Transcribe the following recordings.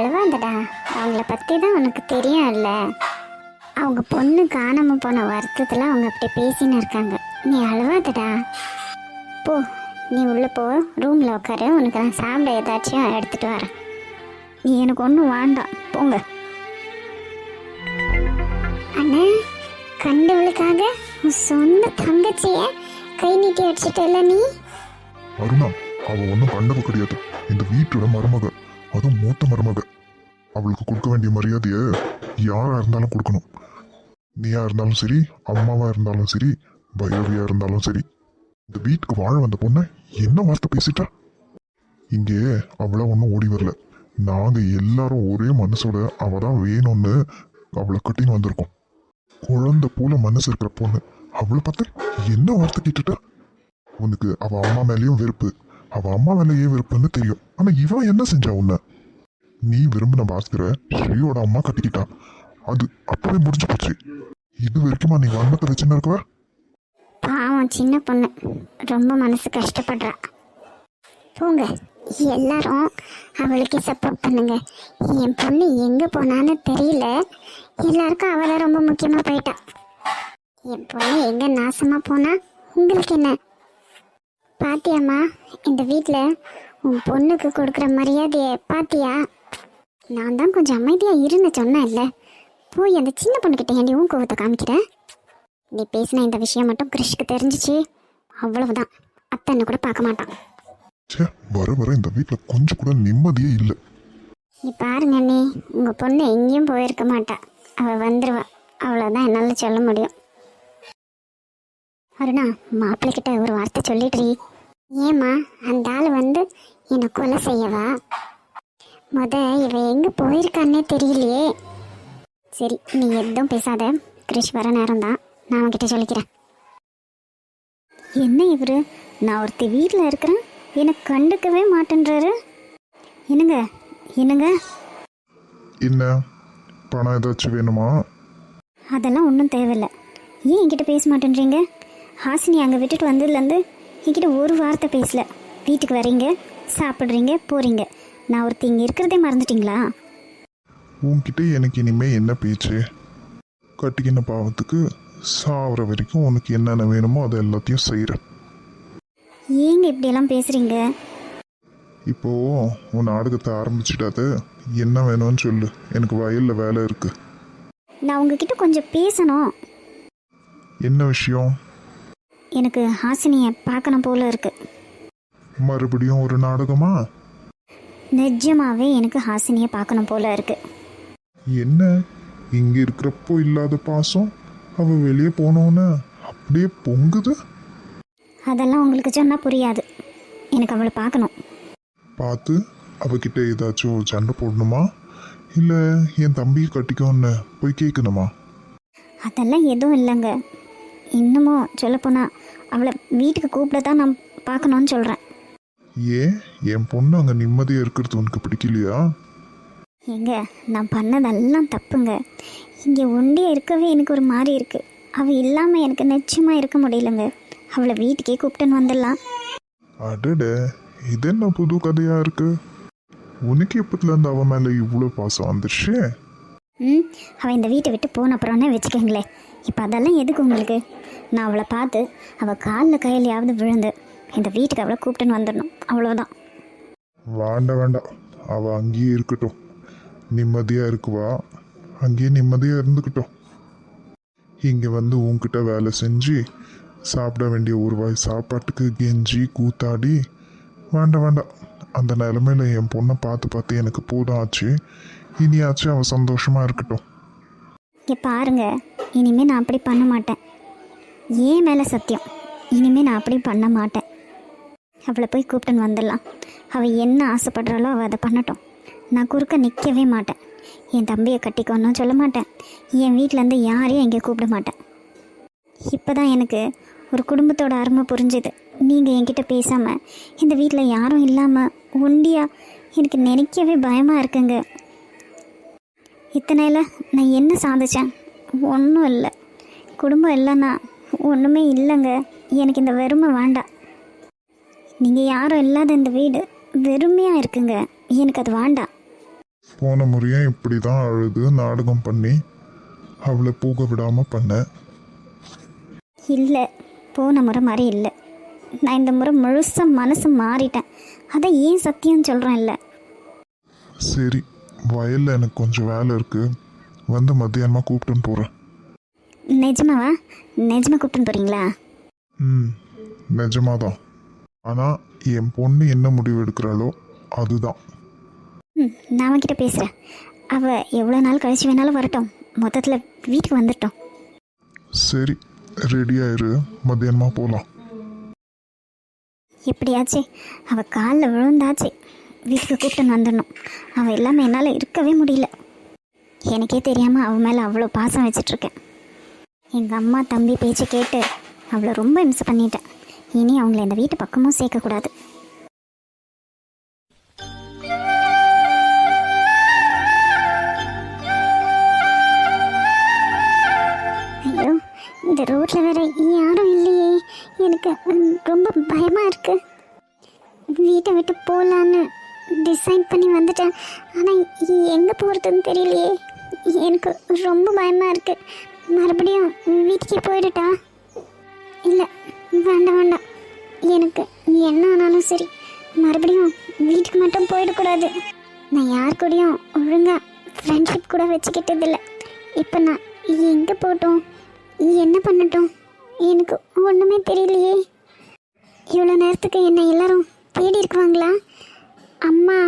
அழுவாதடா அவங்கள பற்றி தான் உனக்கு தெரியும்ல. அவங்க பொண்ணு காணாமல் போன வருத்தத்தில் அவங்க அப்படி பேசின்னு இருக்காங்க. நீ அழுவாதடா. போ நீ உள்ளே போ. ரூமில் உட்காரு உனக்கு நான் சாப்பிட ஏதாச்சும் எடுத்துகிட்டு வரேன். நீ எனக்கு ஒன்றும் வேண்டாம். போங்க. அண்ணா கண்டவளுக்காக உன் சொந்த தங்கச்சியை கை நீட்டி அடிச்சிட்டல நீ? அருணா அவ ஒன்றும் கண்டவ கிடையாது. இந்த வீட்டோட மருமகள் அதுவும் மூத்த மருமக. அவளுக்கு கொடுக்க வேண்டிய மரியாதையை யாரா இருந்தாலும் கொடுக்கணும். நீயா இருந்தாலும் சரி அம்மாவா இருந்தாலும் சரி பைரவியா இருந்தாலும் சரி இந்த வீட்டுக்கு வாழ வந்த பொண்ணை என்ன வார்த்தை பேசிட்டா? இங்கே அவளை ஒன்றும் ஓடி வரல. நாங்கள் எல்லாரும் ஒரே மனசோட அவள் தான் வேணும்னு அவளை கட்டின்னு வந்திருக்கோம். குழந்தை போல மனசு இருக்கிற பொண்ணு. அவளை பார்த்து என்ன வார்த்தை கேட்டுட்டா? உனக்கு அவள் அம்மா மேலேயும் வெறுப்பு. அவ அம்மா வேலையே விருப்பம்னு தெரியும். ஆனா இவன் என்ன செஞ்சா உன்ன? நீ விரும்பின பாஸ்கர ஸ்ரீயோட அம்மா கட்டிக்கிட்டான் அது அப்பவே முடிஞ்சு போச்சு. இது வரைக்குமா நீ வன்மத்தை வச்சுன்னு இருக்கவ? பாவம் சின்ன பொண்ணு. ரொம்ப மனசு கஷ்டப்படுறா. போங்க எல்லாரும் அவளுக்கு சப்போர்ட் பண்ணுங்க. என் பொண்ணு எங்கே போனான்னு தெரியல. எல்லாருக்கும் அவளை ரொம்ப முக்கியமாக போயிட்டா. என் பொண்ணு எங்கே நாசமாக போனா? உங்களுக்கு என்ன? பாத்தியாம்மா இந்த வீட்டில் உன் பொண்ணுக்கு கொடுக்குற மரியாதையை பாத்தியா? நான் தான் கொஞ்சம் அமைதியாக இருந்து சொன்னேன்ல. போய் அந்த சின்ன பொண்ணுக்கிட்ட ஏண்டி உன் கோவத்தை காமிக்கிறேன் நீ பேசின இந்த விஷயம் மட்டும் கிறிஷ்க்கு தெரிஞ்சிச்சு. அவ்வளவுதான். அத்தனை கூட பார்க்க மாட்டான். வர வர இந்த வீட்டுல கொஞ்சம் கூட நிம்மதியே இல்லை. நீ பாருங்க அண்ணி உங்கள் பொண்ணு எங்கேயும் போயிருக்க மாட்டா. அவள் வந்துடுவா அவ்வளோதான் என்னால் சொல்ல முடியும். அருணா மாப்பிள்ளைகிட்ட ஒரு வார்த்தை சொல்லிடுறீ. ஏம்மா அந்த ஆள் வந்து என்னை கொலை செய்யவா? முத இவ எங்கே போயிருக்கான்னே தெரியலையே. சரி நீ எதுவும் பேசாத. கிரிஷ் வர நேரம் தான் நான் அவன்கிட்ட சொல்லிக்கிறேன். என்ன இவரு? நான் ஒருத்தி வீட்டில் இருக்கிறேன். எனக்கு கண்டுக்கவே மாட்டேன்றாரு. என்னங்க? என்னங்க? என்ன? பணம் ஏதாச்சும் வேணுமா? அதெல்லாம் ஒன்றும் தேவையில்ல. ஏன் என்கிட்ட பேச மாட்டேன்றீங்க? ஹாசினி அங்கே விட்டுட்டு வந்ததுலேருந்து என்கிட்ட ஒரு வார்த்தை பேசல. வீட்டுக்கு வரீங்க சாப்பிட்றீங்க போகிறீங்க நான் ஒருத்தி இங்கே இருக்கிறதே மறந்துட்டீங்களா? உன்கிட்ட எனக்கு இனிமே என்ன பேச்சு? கட்டிக்கின பாவத்துக்கு சாவர வரைக்கும் உனக்கு என்னென்ன வேணுமோ அதை எல்லாத்தையும் செய்கிறேன் ஏங்க இப்படியெல்லாம் பேசுகிறீங்க இப்போ உன் நாடகத்தை ஆரம்பிச்சிடாத என்ன வேணும்னு சொல்லு. எனக்கு வயல்ல வேலை இருக்கு. நான் உங்ககிட்ட கொஞ்சம் பேசணும். என்ன விஷயம்? எனக்கு ஹாசினியை பார்க்கணும் போல இருக்கு. மறுபடியும் ஒரு நாடகமா? நிஜமாவே எனக்கு ஹாசினியை பார்க்கணும் போல இருக்கு. என்ன? இங்க இருக்கிறப்போ இல்லாத பாசம்? அவ வெளியே போனோன்னு அப்படியே பொங்குது? அதெல்லாம் உங்களுக்கு சொன்னால் புரியாது. எனக்கு அவளை பார்க்கணும். பார்த்து அவகிட்ட ஏதாச்சும் சண்டை போடணுமா? இல்லை என் தம்பியை கட்டிக்கோன்னு போய் கேட்கணுமா அதெல்லாம் எதுவும் இல்லைங்க. இன்னமும் சொல்லப்போனால் அவளை வீட்டுக்கு கூப்பிட தான் நான் பார்க்கணும்னு சொல்கிறேன் ஏன்? என் பொண்ணு அங்கே நிம்மதியாக இருக்கிறது உனக்கு பிடிக்கலையா? ஏங்க நான் பண்ணதெல்லாம் தப்புங்க. இங்கே ஒண்டியாக இருக்கவே எனக்கு ஒரு மாதிரி இருக்குது அவள் இல்லாமல் எனக்கு நிச்சயமாக இருக்க முடியலங்க. அவளை வீட்டுக்கே கூப்பிட்டுன்னு வந்துடலாம். அடட இது என்ன புது கதையா இருக்கு? உனக்கு எப்பத்துல இருந்து அவன் மேல இவ்வளோ பாசம் வந்துருச்சு? ம் அவள் இந்த வீட்டை விட்டு போன அப்புறம்னே வச்சுக்கோங்களேன். இப்போ அதெல்லாம் எதுக்கு உங்களுக்கு? நான் அவளை பார்த்து அவள் காலில் கையிலையாவது விழுந்து இந்த வீட்டுக்கு அவளை கூப்பிட்டுன்னு வந்துடணும். அவ்வளோதான் வேண்டாம் வேண்டாம். அவ அங்கேயே இருக்கட்டும். நிம்மதியா இருக்குவா? அங்கேயே நிம்மதியா இருந்துக்கட்டும். இங்க வந்து உன்கிட்ட வேலை செஞ்சு சாப்பிட வேண்டிய ஒரு வாய் சாப்பாட்டுக்கு கெஞ்சி கூத்தாடி வேண்டாம் வேண்டாம். அந்த நிலமையில என் பொண்ணை பார்த்து பார்த்து எனக்கு போதும் ஆச்சு இனியாச்சும் அவ சந்தோஷமா இருக்கட்டும். இங்கே பாருங்க. இனிமேல் நான் அப்படி பண்ண மாட்டேன். ஏன் மேலே சத்தியம்? இனிமேல் நான் அப்படி பண்ண மாட்டேன். அவளை போய் கூப்பிட்டுன்னு வந்துடலாம். அவள் என்ன ஆசைப்படுறாளோ அவள் அதை பண்ணட்டும். நான் குறுக்க நிற்கவே மாட்டேன். என் தம்பியை கட்டிக்கோன்னு சொல்ல மாட்டேன். என் வீட்டிலேருந்து யாரையும் இங்கே கூப்பிட மாட்டேன். இப்போ தான் எனக்கு ஒரு குடும்பத்தோட அருமை புரிஞ்சுது. நீங்கள் என்கிட்ட பேசாமல் இந்த வீட்டில் யாரும் இல்லாமல் ஒண்டியாக எனக்கு நினைக்கவே பயமாக இருக்குங்க. இத்தனையில் நான் என்ன சாதித்தேன் ஒன்றும் இல்லை. குடும்பம் இல்லைன்னா ஒன்றுமே இல்லைங்க. எனக்கு இந்த வெறுமை வேண்டாம். நீங்கள் யாரும் இல்லாத இந்த வீடு வெறுமையாக இருக்குங்க. எனக்கு அது வேண்டாம். போன முறையும் இப்படி தான் அழுது நாடகம் பண்ணி அவளை போக விடாம பண்ண. இல்லை போன முறை மாதிரி இல்லை. நான் இந்த முறை முழுசாக மனசு மாறிட்டேன். அதை ஏன் சத்தியம் சொல்கிறேன் இல்லை? சரி வயல்ல எனக்கு கொஞ்சம் வேலை இருக்கு. வந்து மத்தியானமா கூப்பிட்டுன்னு போறேன். நிஜமாவா? நிஜமா கூப்பிட்டு போகிறீங்களா ம் நிஜமாதான். ஆனா என் பொண்ணு என்ன முடிவு எடுக்கிறாளோ அதுதான். ம் நான் அவன்கிட்ட பேசுகிறேன் அவள் எவ்வளோ நாள் கழிச்சு வேணாலும் வரட்டும். மொத்தத்தில் வீட்டுக்கு வந்துட்டோம். சரி ரெடி ஆயிரு. மத்தியானமா போகலாம் எப்படியாச்சு? அவள் காலில் விழுந்தாச்சு. வீட்டுக்கு கூப்பிட்டு வந்துடணும். அவள் இல்லாமல் என்னால் இருக்கவே முடியல. எனக்கே தெரியாமல் அவள் மேலே அவ்வளோ பாசம் வச்சிட்ருக்கேன் எங்கள் அம்மா தம்பி பேச்சு கேட்டு அவளை ரொம்ப மிஸ் பண்ணிட்டேன். இனி அவங்கள இந்த வீட்டு பக்கமும் சேர்க்கக்கூடாது. ஐயோ இந்த ரோட்டில் வேற யாரும் இல்லையே. எனக்கு ரொம்ப பயமாக இருக்கு. வீட்டை விட்டு போகலான்னு டிசைட் பண்ணி வந்துட்டேன். ஆனால் எங்கே போகிறதுன்னு தெரியலையே. எனக்கு ரொம்ப பயமாக இருக்குது மறுபடியும் வீட்டுக்கே போயிடட்டா? இல்லை வேண்டாம் வேண்டாம். எனக்கு என்ன ஆனாலும் சரி மறுபடியும் வீட்டுக்கு மட்டும் போயிடக்கூடாது. நான் யார் கூடயும் ஒழுங்காக ஃப்ரெண்ட்ஷிப் கூட வச்சுக்கிட்டதில்ல. இப்போ நான் எங்கே போட்டோம் என்ன பண்ணட்டும்? எனக்கு ஒன்றுமே தெரியலையே. இவ்வளோ நேரத்துக்கு என்னை எல்லாரும் தேடி இருக்குவாங்களா? அம்மா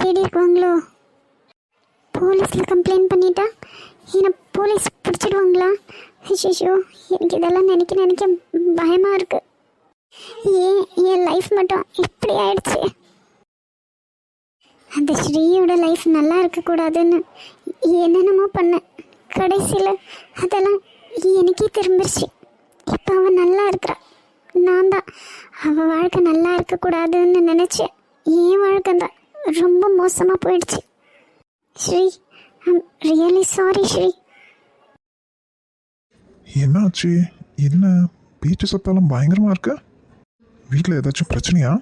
தேடி இருக்குவாங்களோ? போலீஸில் கம்ப்ளைண்ட் பண்ணிட்டா? என்னை போலீஸ் பிடிச்சிடுவாங்களா ஐயோ எனக்கு இதெல்லாம் நினைக்க நினைக்க பயமாக இருக்கு. ஏன் என் லைஃப் மட்டும் இப்படி ஆயிடுச்சு. அந்த ஸ்ரீயோட லைஃப் நல்லா இருக்கக்கூடாதுன்னு என்னென்னமோ பண்ணேன். கடைசியில் அதெல்லாம் எனக்கே திரும்பிடுச்சு இப்போ அவன் நல்லா இருக்கிறா. நான் தான். அவள் வாழ்க்கை நல்லா இருக்கக்கூடாதுன்னு நினச்சேன் என் வாழ்க்கை தான் ரொம்ப மோசமாக போயிடுச்சு. Sri I'm really sorry Sri. என்னாச்சு என்ன பேச்சு சத்தாலும் பயங்கரமா இருக்கு? வீட்டில் ஏதாச்சும் பிரச்சனையா?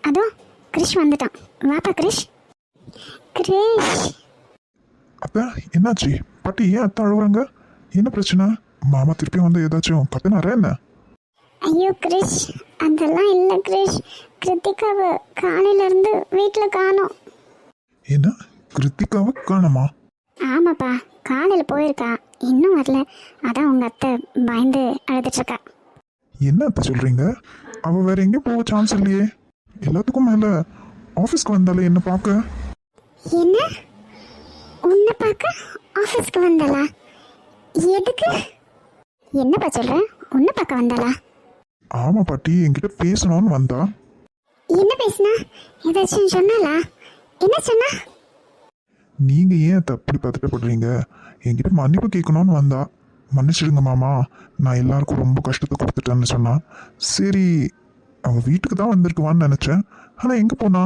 அதோ கிரிஷ் வந்துட்டான். வாப்பா கிரிஷ். கிரிஷ். அப்ப என்னாச்சு? பாட்டி ஏன் அத்தை அழுகுறாங்க என்ன பிரச்சனை? மாமா திருப்பி வந்து ஏதாச்சும் கத்துனாரா என்ன? ஐயோ கிரிஷ். அதெல்லாம் இல்லை கிரிஷ். கிருத்திகாவை காலையிலேருந்து வீட்டில் காணோம். என்ன? கிருத்திகாவை காணமா? ஆமாப்பா. காலையில் போயிருக்கா. இன்னும் வரல. அதான் உங்கள் அத்தை பயந்து அழுதுட்ருக்கா. என்ன அத்தை சொல்றீங்க? அவ வேற எங்கேயும் போக சான்ஸ் இல்லையே. எல்லாத்துக்கும் மேல ஆஃபீஸ்க்கு வந்தாலே என்ன பார்க்க? என்ன? உன்னை பார்க்க ஆஃபீஸ்க்கு வந்தாளா? எதுக்கு? என்னப்பா சொல்ற? உன்னை பார்க்க வந்தாளா? ஆமா பாட்டி என்கிட்ட பேசணும்னு வந்தா. என்ன பேசுனா? ஏதாச்சும் சொன்னாளா? என்ன சொன்னா? நீங்க ஏன் அத்தை அப்படி பதட்டப்படுறீங்க? என்கிட்ட மன்னிப்பு கேட்கணும்னு வந்தா. மன்னிச்சிடுங்க மாமா. நான் எல்லாருக்கும் ரொம்ப கஷ்டத்தை கொடுத்துட்டேன்னு சொன்னா. சரி அவ வீட்டுக்கு தான் வந்திருக்குவான்னு நினைச்சேன். ஆனா எங்க போனா?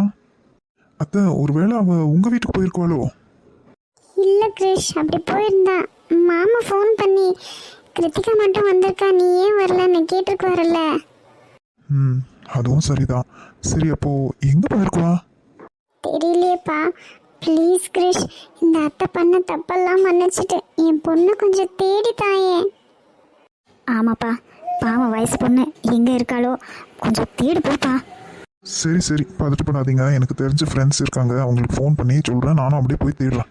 அத்தை ஒருவேளை அவ உங்க வீட்டுக்கு போயிருக்குவாளோ? இல்லை கிரிஷ் அப்படி போயிருந்தா. மாமா ஃபோன் பண்ணி கிருத்திகா மட்டும் வந்திருக்கா நீ ஏன் வரலன்னு கேட்டிருக்கு வரல ம் அதுவும் சரிதான். சரி அப்போ எங்க போயிருக்குவா? தெரியலையேப்பா. ப்ளீஸ் கிரிஷ் இந்த அத்தை பண்ண தப்பெல்லாம் மன்னிச்சிட்டு என் பொண்ணு கொஞ்சம் தேடி தாயே. ஆமாப்பா பாவம் வயசு பொண்ணு எங்கே இருக்காளோ கொஞ்சம் தேடி போப்பா. சரி சரி பதட்டப்படாதீங்க. எனக்கு தெரிஞ்ச ஃப்ரெண்ட்ஸ் இருக்காங்க. அவங்களுக்கு ஃபோன் பண்ணி சொல்கிறேன் நானும் அப்படியே போய் தேடுறேன்.